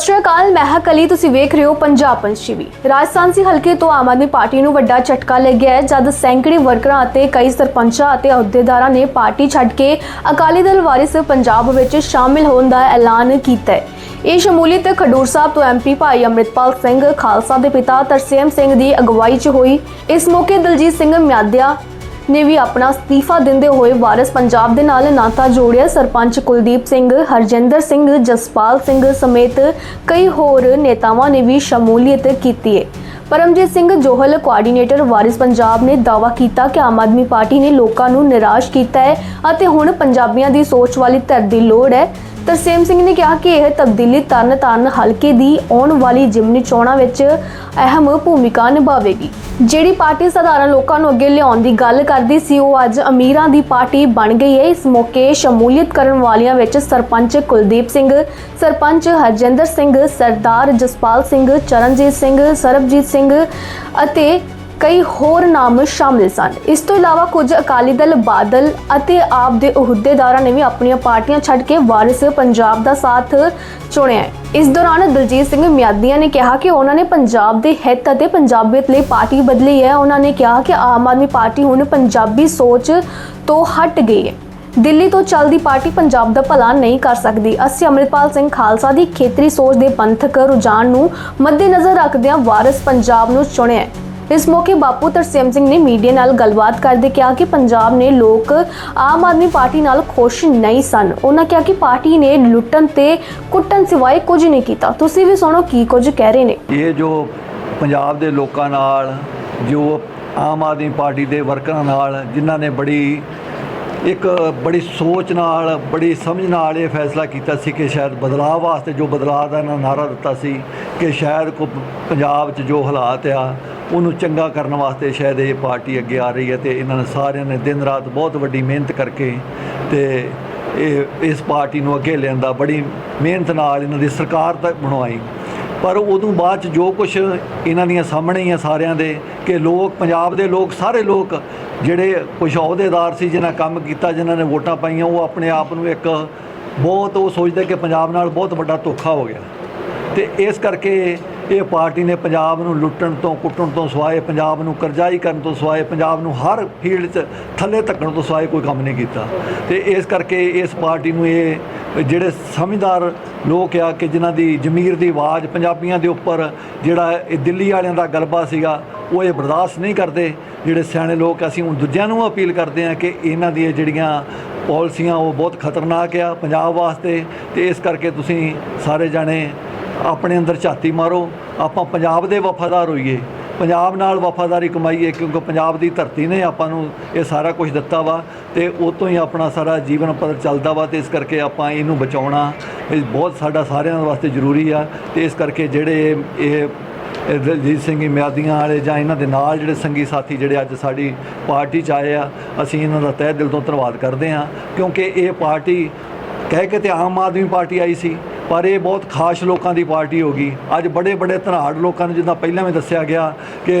ਸਤਿ ਸ਼੍ਰੀ ਅਕਾਲ, ਮੈਂ ਹਾਂ ਕਲੀ, ਤੁਸੀਂ ਵੇਖ ਰਹੇ ਹੋ ਪੰਜਾਬ ਪੰਛੀਵੀ ਰਾਜਸਥਾਨ ਹਲਕੇ ਤੋਂ ਆਮ ਆਦਮੀ ਪਾਰਟੀ ਨੂੰ ਵੱਡਾ ਝਟਕਾ ਲੱਗਿਆ ਹੈ, ਜਦ ਸੈਂਕੜੇ ਵਰਕਰਾਂ ਅਤੇ ਕਈ ਸਰਪੰਚਾਂ ਅਤੇ ਅਹੁਦੇਦਾਰਾਂ ਨੇ ਪਾਰਟੀ ਛੱਡ ਕੇ ਅਕਾਲੀ ਦਲ ਵਾਰਿਸ ਪੰਜਾਬ ਵਿੱਚ ਸ਼ਾਮਿਲ ਹੋਣ ਦਾ ਐਲਾਨ ਕੀਤਾ ਹੈ। ਇਹ ਸ਼ਮੂਲੀਅਤ ਖਡੂਰ ਸਾਹਿਬ ਤੋਂ ਐਮਪੀ ਭਾਈ ਅੰਮ੍ਰਿਤਪਾਲ ਸਿੰਘ ਖਾਲਸਾ ਦੇ ਪਿਤਾ ਤਰਸੇਮ ਸਿੰਘ ਦੀ ਅਗਵਾਈ 'ਚ ਹੋਈ। ਇਸ ਮੌਕੇ ਦਲਜੀਤ ਸਿੰਘ ਮਿਆਦਿਆ ਨੇ ਵੀ ਆਪਣਾ ਅਸਤੀਫਾ ਦਿੰਦੇ ਹੋਏ ਵਾਰਿਸ ਪੰਜਾਬ ਦੇ ਨਾਲ ਨਾਤਾ ਜੋੜਿਆ। ਸਰਪੰਚ ਕੁਲਦੀਪ ਸਿੰਘ, ਹਰਜਿੰਦਰ ਸਿੰਘ, ਜਸਪਾਲ ਸਿੰਘ ਸਮੇਤ ਕਈ ਹੋਰ ਨੇਤਾਵਾਂ ਨੇ ਵੀ ਸ਼ਮੂਲੀਅਤ ਕੀਤੀ ਹੈ ਪਰਮਜੀਤ ਸਿੰਘ ਜੋਹਲ ਕੋਆਰਡੀਨੇਟਰ ਵਾਰਿਸ ਪੰਜਾਬ ਨੇ ਦਾਅਵਾ ਕੀਤਾ ਕਿ ਆਮ ਆਦਮੀ ਪਾਰਟੀ ਨੇ ਲੋਕਾਂ ਨੂੰ ਨਿਰਾਸ਼ ਕੀਤਾ ਹੈ ਅਤੇ ਹੁਣ ਪੰਜਾਬੀਆਂ ਦੀ ਸੋਚ ਵਾਲੀ ਧਿਰ ਦੀ ਲੋੜ ਹੈ। ਤਰਸੇਮ ਸਿੰਘ ਨੇ ਕਿਹਾ ਕਿ ਇਹ ਤਬਦੀਲੀ ਤਰਨ ਤਾਰਨ ਹਲਕੇ ਦੀ ਆਉਣ ਵਾਲੀ ਜਿਮਨੀ ਚੋਣਾਂ ਵਿੱਚ ਅਹਿਮ ਭੂਮਿਕਾ ਨਿਭਾਵੇਗੀ। ਜਿਹੜੀ ਪਾਰਟੀ ਸਧਾਰਨ ਲੋਕਾਂ ਨੂੰ ਅੱਗੇ ਲਿਆਉਣ ਦੀ ਗੱਲ ਕਰਦੀ ਸੀ, ਉਹ ਅੱਜ ਅਮੀਰਾਂ ਦੀ ਪਾਰਟੀ ਬਣ ਗਈ ਹੈ। ਇਸ ਮੌਕੇ ਸ਼ਮੂਲੀਅਤ ਕਰਨ ਵਾਲਿਆਂ ਵਿੱਚ ਸਰਪੰਚ ਕੁਲਦੀਪ ਸਿੰਘ, ਸਰਪੰਚ ਹਰਜਿੰਦਰ ਸਿੰਘ, ਸਰਦਾਰ ਜਸਪਾਲ ਸਿੰਘ, ਚਰਨਜੀਤ ਸਿੰਘ, ਸਰਬਜੀਤ ਸਿੰਘ ਅਤੇ ਕਈ ਹੋਰ ਨਾਮ ਸ਼ਾਮਿਲ ਸਨ। ਇਸ ਤੋਂ ਇਲਾਵਾ ਕੁਝ ਅਕਾਲੀ ਦਲ, ਬਾਦਲ ਅਤੇ ਆਪ ਦੇ ਅਹੁਦੇਦਾਰਾਂ ਨੇ ਵੀ ਆਪਣੀਆਂ ਪਾਰਟੀਆਂ ਛੱਡ ਕੇ ਵਾਰਿਸ ਪੰਜਾਬ ਦਾ ਸਾਥ ਚੁਣਿਆ ਇਸ ਦੌਰਾਨ ਦਲਜੀਤ ਸਿੰਘ ਮਿਆਦੀਆਂ ਨੇ ਕਿਹਾ ਕਿ ਉਹਨਾਂ ਨੇ ਪੰਜਾਬ ਦੇ ਹਿੱਤ ਅਤੇ ਪੰਜਾਬੀਅਤ ਲਈ ਪਾਰਟੀ ਬਦਲੀ ਹੈ। ਉਹਨਾਂ ਨੇ ਕਿਹਾ ਕਿ ਆਮ ਆਦਮੀ ਪਾਰਟੀ ਹੁਣ ਪੰਜਾਬੀ ਸੋਚ ਤੋਂ ਹਟ ਗਈ ਹੈ। ਦਿੱਲੀ ਤੋਂ ਚੱਲਦੀ ਪਾਰਟੀ ਪੰਜਾਬ ਦਾ ਭਲਾ ਨਹੀਂ ਕਰ ਸਕਦੀ। ਅਸੀਂ ਅੰਮ੍ਰਿਤਪਾਲ ਸਿੰਘ ਖਾਲਸਾ ਦੀ ਖੇਤਰੀ ਸੋਚ ਦੇ ਪੰਥਕ ਰੁਝਾਨ ਨੂੰ ਮੱਦੇਨਜ਼ਰ ਰੱਖਦਿਆਂ ਵਾਰਿਸ ਪੰਜਾਬ ਨੂੰ ਚੁਣਿਆ ਹੈ। ਇਸ ਮੌਕੇ ਬਾਪੂ ਤਰਸੇਮ ਸਿੰਘ ਨੇ ਮੀਡੀਆ ਨਾਲ ਗੱਲਬਾਤ ਕਰਦੇ ਕਿਹਾ ਕਿ ਪੰਜਾਬ ਨੇ ਲੋਕ ਆਮ ਆਦਮੀ ਪਾਰਟੀ ਨਾਲ ਖੁਸ਼ ਨਹੀਂ ਸਨ। ਉਹਨਾਂ ਕਿਹਾ ਕਿ ਪਾਰਟੀ ਨੇ ਲੁੱਟਣ ਤੇ ਕੁੱਟਣ ਸਿਵਾਏ ਕੁਝ ਨਹੀਂ ਕੀਤਾ। ਤੁਸੀਂ ਵੀ ਸੁਣੋ ਕੀ ਕੁਝ ਕਹਿ ਰਹੇ ਨੇ। ਇਹ ਜੋ ਪੰਜਾਬ ਦੇ ਲੋਕਾਂ ਨਾਲ, ਜੋ ਆਮ ਆਦਮੀ ਪਾਰਟੀ ਦੇ ਵਰਕਰਾਂ ਨਾਲ, ਜਿਨ੍ਹਾਂ ਨੇ ਬੜੀ ਇੱਕ ਬੜੀ ਸੋਚ ਨਾਲ, ਬੜੀ ਸਮਝ ਨਾਲ ਇਹ ਫੈਸਲਾ ਕੀਤਾ ਸੀ ਕਿ ਸ਼ਾਇਦ ਬਦਲਾਅ ਵਾਸਤੇ ਜੋ ਬਦਲਾਅ ਦਾ ਇਹਨਾਂ ਨਾਰਾ ਦਿੱਤਾ ਸੀ ਕਿ ਸ਼ਾਇਦ ਕੋ ਪੰਜਾਬ 'ਚ ਜੋ ਹਾਲਾਤ ਆ ਉਹਨੂੰ ਚੰਗਾ ਕਰਨ ਵਾਸਤੇ ਸ਼ਾਇਦ ਇਹ ਪਾਰਟੀ ਅੱਗੇ ਆ ਰਹੀ ਹੈ ਤੇ ਇਹਨਾਂ ਨੇ ਸਾਰਿਆਂ ਨੇ ਦਿਨ ਰਾਤ ਬਹੁਤ ਵੱਡੀ ਮਿਹਨਤ ਕਰਕੇ ਤੇ ਇਹ ਇਸ ਪਾਰਟੀ ਨੂੰ ਅੱਗੇ ਲਿਆਂਦਾ, ਬੜੀ ਮਿਹਨਤ ਨਾਲ ਇਹਨਾਂ ਦੀ ਸਰਕਾਰ ਤੱਕ ਬਣਵਾਈ। ਪਰ ਉਦੋਂ ਬਾਅਦ ਚ ਜੋ ਕੁਝ ਇਹਨਾਂ ਦੀਆਂ ਸਾਹਮਣੇ ਹੀ ਆ ਸਾਰਿਆਂ ਦੇ ਕਿ ਲੋਕ, ਪੰਜਾਬ ਦੇ ਲੋਕ, ਸਾਰੇ ਲੋਕ ਜਿਹੜੇ ਕੁਝ ਅਹੁਦੇਦਾਰ ਸੀ, ਜਿਨ੍ਹਾਂ ਕੰਮ ਕੀਤਾ, ਜਿਨ੍ਹਾਂ ਨੇ ਵੋਟਾਂ ਪਾਈਆਂ, ਉਹ ਆਪਣੇ ਆਪ ਨੂੰ ਇੱਕ ਬਹੁਤ ਉਹ ਸੋਚਦੇ ਕਿ ਪੰਜਾਬ ਨਾਲ ਬਹੁਤ ਵੱਡਾ ਧੋਖਾ ਹੋ ਗਿਆ। ਤੇ ਇਸ ਕਰਕੇ ਇਹ ਪਾਰਟੀ ਨੇ ਪੰਜਾਬ ਨੂੰ ਲੁੱਟਣ ਤੋਂ, ਕੁੱਟਣ ਤੋਂ ਸਵਾਏ ਪੰਜਾਬ ਨੂੰ ਕਰਜ਼ਾਈ ਕਰਨ ਤੋਂ ਸਵਾਏ ਪੰਜਾਬ ਨੂੰ ਹਰ ਫੀਲਡ 'ਚ ਥੱਲੇ ਧੱਕਣ ਤੋਂ ਸਵਾਏ ਕੋਈ ਕੰਮ ਨਹੀਂ ਕੀਤਾ। ਤੇ ਇਸ ਕਰਕੇ ਇਸ ਪਾਰਟੀ ਨੂੰ ਇਹ ਜਿਹੜੇ ਸਮਝਦਾਰ ਲੋਕ ਆ ਕਿ ਜਿਨ੍ਹਾਂ ਦੀ ਜ਼ਮੀਰ ਦੀ ਆਵਾਜ਼ ਪੰਜਾਬੀਆਂ ਦੇ ਉੱਪਰ ਜਿਹੜਾ ਇਹ ਦਿੱਲੀ ਵਾਲਿਆਂ ਦਾ ਗਲਬਾ ਸੀਗਾ, ਉਹ ਇਹ ਬਰਦਾਸ਼ਤ ਨਹੀਂ ਕਰਦੇ। ਜਿਹੜੇ ਸਿਆਣੇ ਲੋਕ ਅਸੀਂ ਹੁਣ ਦੂਜਿਆਂ ਨੂੰ ਅਪੀਲ ਕਰਦੇ ਹਾਂ ਕਿ ਇਹਨਾਂ ਦੀਆਂ ਜਿਹੜੀਆਂ ਪਾਲਿਸੀਆਂ ਉਹ ਬਹੁਤ ਖਤਰਨਾਕ ਆ ਪੰਜਾਬ ਵਾਸਤੇ। ਤੇ ਇਸ ਕਰਕੇ ਤੁਸੀਂ ਸਾਰੇ ਜਾਣੇ ਆਪਣੇ ਅੰਦਰ ਝਾਤੀ ਮਾਰੋ, ਆਪਾਂ ਪੰਜਾਬ ਦੇ ਵਫਾਦਾਰ ਹੋਈਏ। ਪੰਜਾਬ ਨਾਲ ਵਫਾਦਾਰੀ ਕਮਾਈਏ, ਕਿਉਂਕਿ ਪੰਜਾਬ ਦੀ ਧਰਤੀ ਨੇ ਆਪਾਂ ਨੂੰ ਇਹ ਸਾਰਾ ਕੁਝ ਦਿੱਤਾ ਵਾ ਤੇ ਉਹ ਤੋਂ ਹੀ ਆਪਣਾ ਸਾਰਾ ਜੀਵਨ ਪੱਧਰ ਚੱਲਦਾ ਵਾ ਤੇ ਇਸ ਕਰਕੇ ਆਪਾਂ ਇਹਨੂੰ ਬਚਾਉਣਾ, ਇਹ ਬਹੁਤ ਸਾਡਾ ਸਾਰਿਆਂ ਵਾਸਤੇ ਜ਼ਰੂਰੀ ਆ ਤੇ ਇਸ ਕਰਕੇ ਜਿਹੜੇ ਇਹ ਦਲਜੀਤ ਸਿੰਘ ਮਿਆਦੀਆਂ ਵਾਲੇ ਜਾਂ ਇਹਨਾਂ ਦੇ ਨਾਲ ਜਿਹੜੇ ਸੰਗੀ ਸਾਥੀ ਜਿਹੜੇ ਅੱਜ ਸਾਡੀ ਪਾਰਟੀ 'ਚ ਆਏ ਆ, ਅਸੀਂ ਇਹਨਾਂ ਦਾ ਤਹਿ ਦਿਲ ਤੋਂ ਧੰਨਵਾਦ ਕਰਦੇ ਹਾਂ ਕਿਉਂਕਿ ਇਹ ਪਾਰਟੀ ਕਹਿ ਕੇ ਤੇ ਆਮ ਆਦਮੀ ਪਾਰਟੀ ਆਈ ਸੀ। ਪਰ ਇਹ ਬਹੁਤ ਖਾਸ ਲੋਕਾਂ ਦੀ ਪਾਰਟੀ ਹੋ ਗਈ। ਅੱਜ ਬੜੇ ਬੜੇ ਧਨਾੜ ਲੋਕਾਂ ਨੂੰ ਜਿੱਦਾਂ ਪਹਿਲਾਂ ਵੀ ਦੱਸਿਆ ਗਿਆ ਕਿ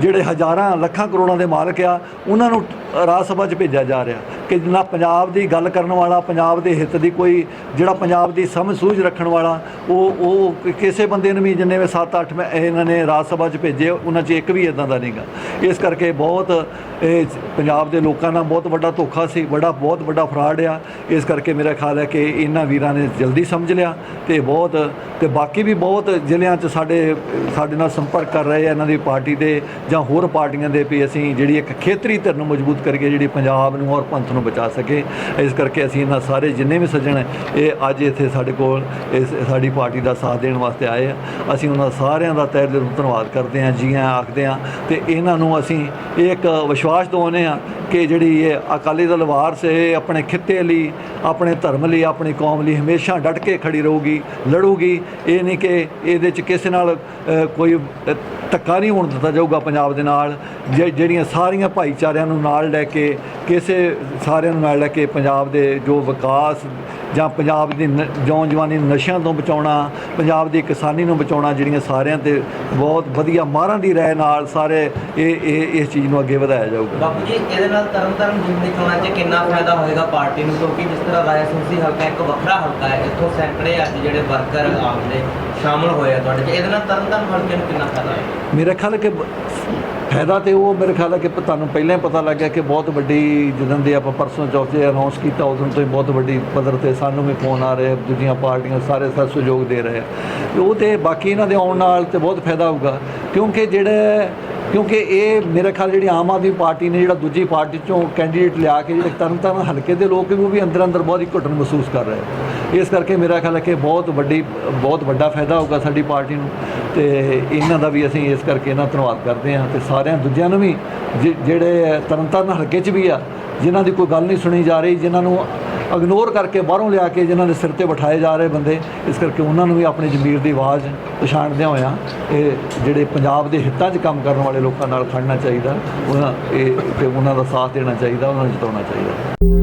ਜਿਹੜੇ ਹਜ਼ਾਰਾਂ, ਲੱਖਾਂ ਕਰੋੜਾਂ ਦੇ ਮਾਲਕ ਆ, ਉਹਨਾਂ ਨੂੰ ਰਾਜ ਸਭਾ 'ਚ ਭੇਜਿਆ ਜਾ ਰਿਹਾ। ਕਿ ਜਿੰਨਾ ਪੰਜਾਬ ਦੀ ਗੱਲ ਕਰਨ ਵਾਲਾ, ਪੰਜਾਬ ਦੇ ਹਿੱਤ ਦੀ ਕੋਈ, ਜਿਹੜਾ ਪੰਜਾਬ ਦੀ ਸਮਝ ਸੂਝ ਰੱਖਣ ਵਾਲਾ, ਉਹ ਉਹ ਕਿਸੇ ਬੰਦੇ ਨੂੰ ਵੀ ਜਿੰਨੇ ਵੀ 7-8 ਮੈਂ ਇਹਨਾਂ ਨੇ ਰਾਜ ਸਭਾ 'ਚ ਭੇਜੇ, ਉਹਨਾਂ 'ਚ ਇੱਕ ਵੀ ਇਦਾਂ ਦਾ ਨਹੀਂਗਾ। ਇਸ ਕਰਕੇ ਬਹੁਤ ਇਹ ਪੰਜਾਬ ਦੇ ਲੋਕਾਂ ਨਾਲ ਬਹੁਤ ਵੱਡਾ ਧੋਖਾ ਸੀ ਬੜਾ ਬਹੁਤ ਵੱਡਾ ਫਰਾਡ ਆ। ਇਸ ਕਰਕੇ ਮੇਰਾ ਖਿਆਲ ਹੈ ਕਿ ਇਹਨਾਂ ਵੀਰਾਂ ਨੇ ਜਲਦੀ ਸਮਝ ਲਿਆ। ਤੇ ਬਹੁਤ, ਤੇ ਬਾਕੀ ਵੀ ਬਹੁਤ ਜ਼ਿਲ੍ਹਿਆਂ 'ਚ ਸਾਡੇ ਸਾਡੇ ਨਾਲ ਸੰਪਰਕ ਕਰ ਰਹੇ ਆ ਇਹਨਾਂ ਦੀ ਪਾਰਟੀ ਦੇ ਜਾਂ ਹੋਰ ਪਾਰਟੀਆਂ ਦੇ ਵੀ ਅਸੀਂ ਜਿਹੜੀ ਇੱਕ ਖੇਤਰੀ ਧਿਰ ਨੂੰ ਮਜ਼ਬੂਤ ਕਰਕੇ ਜਿਹੜੀ ਪੰਜਾਬ ਨੂੰ ਔਰ ਪੰਥ ਨੂੰ ਬਚਾ ਸਕੇ। ਇਸ ਕਰਕੇ ਅਸੀਂ ਇਹਨਾਂ ਸਾਰੇ ਜਿੰਨੇ ਵੀ ਸੱਜਣ, ਇਹ ਅੱਜ ਇੱਥੇ ਸਾਡੇ ਕੋਲ ਇਸ, ਸਾਡੀ ਪਾਰਟੀ ਦਾ ਸਾਥ ਦੇਣ ਵਾਸਤੇ ਆਏ ਆ। ਅਸੀਂ ਉਹਨਾਂ ਸਾਰਿਆਂ ਦਾ ਤਹਿ ਦਿਲੋਂ ਧੰਨਵਾਦ ਕਰਦੇ ਹਾਂ, ਜੀ ਆਖਦੇ ਹਾਂ। ਤੇ ਇਹਨਾਂ ਨੂੰ ਅਸੀਂ ਇੱਕ ਵਿਸ਼ਵਾਸ ਦਿਵਾਉਂਦੇ ਹਾਂ ਕਿ ਜਿਹੜੀ ਇਹ ਅਕਾਲੀ ਦਲ ਵਾਰਸ ਇਹ ਆਪਣੇ ਖਿੱਤੇ ਲਈ, ਆਪਣੇ ਧਰਮ ਲਈ, ਆਪਣੀ ਕੌਮ ਲਈ ਹਮੇਸ਼ਾ ਡਟ ਕੇ ਖੜੀ ਰਹੂਗੀ ਲੜੂਗੀ। ਇਹ ਨਹੀਂ ਕਿ ਇਹਦੇ ਚ ਕਿਸੇ ਨਾਲ ਕੋਈ ਧੱਕਾ ਨਹੀਂ ਹੋਣ ਦਿੱਤਾ ਜਾਊਗਾ ਪੰਜਾਬ ਦੇ ਨਾਲ। ਜਿਹੜੀਆਂ ਸਾਰੀਆਂ ਭਾਈਚਾਰਿਆਂ ਨੂੰ ਨਾਲ ਲੈ ਕੇ, ਕਿਸੇ ਸਾਰਿਆਂ ਨੂੰ ਨਾਲ ਲੈ ਕੇ ਪੰਜਾਬ ਦੇ ਜੋ ਵਿਕਾਸ ਜਾਂ ਪੰਜਾਬ ਦੀ ਨ- ਨੌਜਵਾਨੀ ਨਸ਼ਿਆਂ ਤੋਂ ਬਚਾਉਣਾ, ਪੰਜਾਬ ਦੀ ਕਿਸਾਨੀ ਨੂੰ ਬਚਾਉਣਾ, ਜਿਹੜੀਆਂ ਸਾਰਿਆਂ ਤੇ ਬਹੁਤ ਵਧੀਆ ਮਾਰਾਂ ਦੀ ਰਹਿ ਨਾਲ ਸਾਰੇ ਇਹ ਇਹ, ਇਸ ਚੀਜ਼ ਨੂੰ ਅੱਗੇ ਵਧਾਇਆ ਜਾਊਗਾ। ਬਾਪੂ ਜੀ, ਇਹਦੇ ਨਾਲ ਤਰਨ ਜ਼ਿਮਨੀ ਚੋਣਾਂ 'ਚ ਕਿੰਨਾ ਫਾਇਦਾ ਹੋਏਗਾ ਪਾਰਟੀ ਨੂੰ? ਕਿਉਂਕਿ ਜਿਸ ਤਰ੍ਹਾਂ ਰਾਏ ਸੁਰਸੀ ਹਲਕਾ ਇੱਕ ਵੱਖਰਾ ਹਲਕਾ ਹੈ, ਇੱਥੋਂ ਸੈਂਕੜੇ ਜਿਹੜੇ ਅੱਜ ਜਿਹੜੇ ਵਰਕਰ ਆਪਦੇ ਸ਼ਾਮਲ ਹੋਏ ਆ ਤੁਹਾਡੇ ਚ, ਇਹਦੇ ਨਾਲ ਤਰਨਤਾਰਨ ਹਲਕੇ ਨੂੰ ਕਿੰਨਾ ਫਾਇਦਾ ਹੈ ਮੇਰਾ ਖਿਆਲ ਹੈ ਕਿ ਫਾਇਦਾ ਤੇ ਉਹ, ਮੇਰੇ ਖਿਆਲ ਹੈ ਕਿ ਤੁਹਾਨੂੰ ਪਹਿਲਾਂ ਹੀ ਪਤਾ ਲੱਗ ਗਿਆ ਕਿ ਬਹੁਤ ਵੱਡੀ ਜਦੋਂ ਦੇ ਆਪਾਂ ਪਰਸੋਂ ਚੌਥੇ ਅਨਾਉਂਸ ਕੀਤਾ ਉਦੋਂ ਤੋਂ ਹੀ ਬਹੁਤ ਵੱਡੀ ਪੱਧਰ ਤੇ ਸਾਨੂੰ ਵੀ ਫੋਨ ਆ ਰਹੇ, ਦੂਜੀਆਂ ਪਾਰਟੀਆਂ ਸਾਰੇ ਸਰ ਸਹਿਯੋਗ ਦੇ ਰਹੇ। ਆ ਉਹ ਤੇ ਬਾਕੀ ਇਹਨਾਂ ਦੇ ਆਉਣ ਨਾਲ ਤੇ ਬਹੁਤ ਫਾਇਦਾ ਹੋਊਗਾ, ਕਿਉਂਕਿ ਜਿਹੜਾ ਕਿਉਂਕਿ ਇਹ ਮੇਰੇ ਖਿਆਲ ਜਿਹੜੀ ਆਮ ਆਦਮੀ ਪਾਰਟੀ ਨੇ ਜਿਹੜਾ ਦੂਜੀ ਪਾਰਟੀ ਚੋਂ ਕੈਂਡੀਡੇਟ ਲਿਆ ਕੇ ਜਿਹੜੇ ਤਰਨਤਾਰਨ ਹਲਕੇ ਦੇ ਲੋਕ ਵੀ ਉਹ ਵੀ ਅੰਦਰ ਅੰਦਰ ਬਹੁਤ ਹੀ ਘੁੱਟਣ ਮਹਿਸੂਸ ਕਰ ਰਹੇ ਇਸ ਕਰਕੇ ਮੇਰਾ ਖਿਆਲ ਹੈ ਕਿ ਬਹੁਤ ਵੱਡੀ, ਬਹੁਤ ਵੱਡਾ ਫਾਇਦਾ ਹੋਊਗਾ ਸਾਡੀ ਪਾਰਟੀ ਨੂੰ ਤੇ ਇਹਨਾਂ ਦਾ ਵੀ ਅਸੀਂ ਇਸ ਕਰਕੇ ਇਹਨਾਂ ਧੰਨਵਾਦ ਕਰਦੇ ਹਾਂ ਤੇ ਸਾਰਿਆਂ ਦੂਜਿਆਂ ਨੂੰ ਵੀ ਜਿ- ਜਿਹੜੇ ਤਰਨਤਾਰਨ ਹਲਕੇ 'ਚ ਵੀ ਆ, ਜਿਨ੍ਹਾਂ ਦੀ ਕੋਈ ਗੱਲ ਨਹੀਂ ਸੁਣੀ ਜਾ ਰਹੀ, ਜਿਨ੍ਹਾਂ ਨੂੰ ਇਗਨੋਰ ਕਰਕੇ ਬਾਹਰੋਂ ਲਿਆ ਕੇ ਜਿਨ੍ਹਾਂ ਦੇ ਸਿਰ ਤੇ ਬਿਠਾਏ ਜਾ ਰਹੇ ਬੰਦੇ, ਇਸ ਕਰਕੇ ਉਹਨਾਂ ਨੂੰ ਵੀ ਆਪਣੀ ਜ਼ਮੀਰ ਦੀ ਆਵਾਜ਼ ਪਛਾਣਦਿਆਂ ਹੋਇਆਂ ਇਹ ਜਿਹੜੇ ਪੰਜਾਬ ਦੇ ਹਿੱਤਾਂ 'ਚ ਕੰਮ ਕਰਨ ਵਾਲੇ ਲੋਕਾਂ ਨਾਲ ਖੜਨਾ ਚਾਹੀਦਾ, ਉਹਨਾਂ ਇਹ ਤੇ ਉਹਨਾਂ ਦਾ ਸਾਥ ਦੇਣਾ ਚਾਹੀਦਾ, ਉਹਨਾਂ ਨੂੰ ਜਿਤਾਉਣਾ ਚਾਹੀਦਾ।